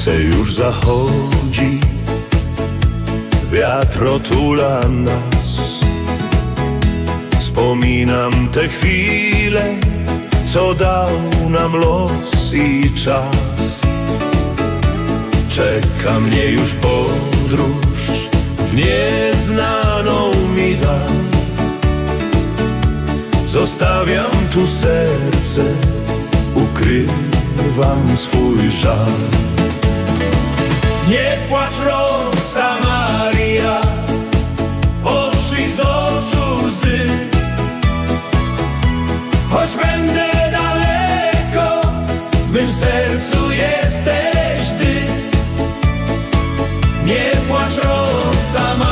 Słońce już zachodzi, wiatr otula nas. Wspominam te chwile, co dał nam los i czas. Czeka mnie już podróż w nieznaną mi dal. Zostawiam tu serce, ukrywam swój żal. Nie płacz Rosa Maria, otrzyj z oczu łzy. Choć będę daleko, w mym sercu jesteś Ty. Nie płacz Rosa Maria,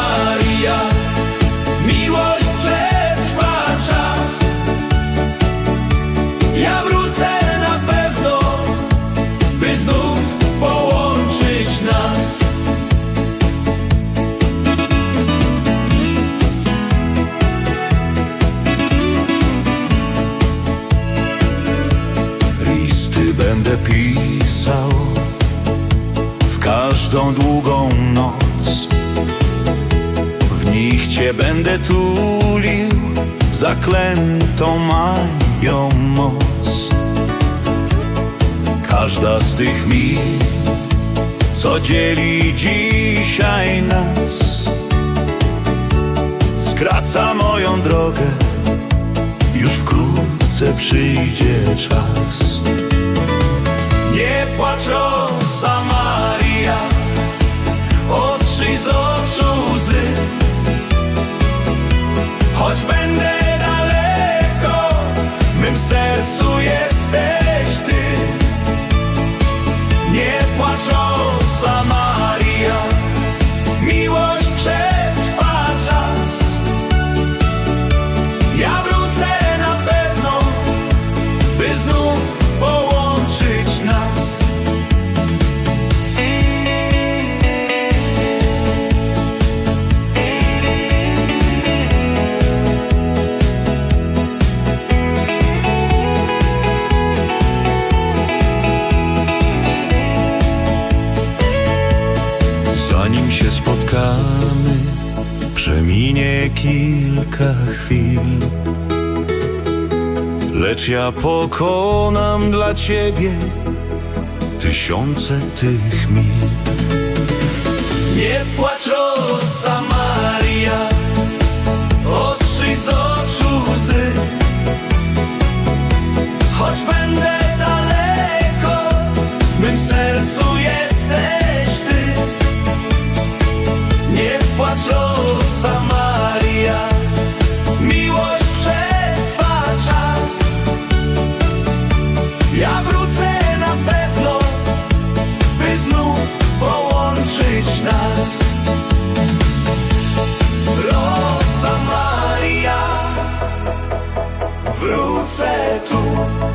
będę pisał w każdą długą noc. W nich Cię będę tulił, zaklętą mają moc. Każda z tych mil, co dzieli dzisiaj nas, skraca moją drogę, już wkrótce przyjdzie czas. Płacz Rosa Maria, otrzyj z oczu łzy. Choć będę daleko, w mym sercu jesteś Ty. Nie płacz Rosa Maria, przeminie kilka chwil. Lecz ja pokonam dla ciebie tysiące tych mil. Nie płacz Rosa Maria, Rosa Maria, wrócę tu.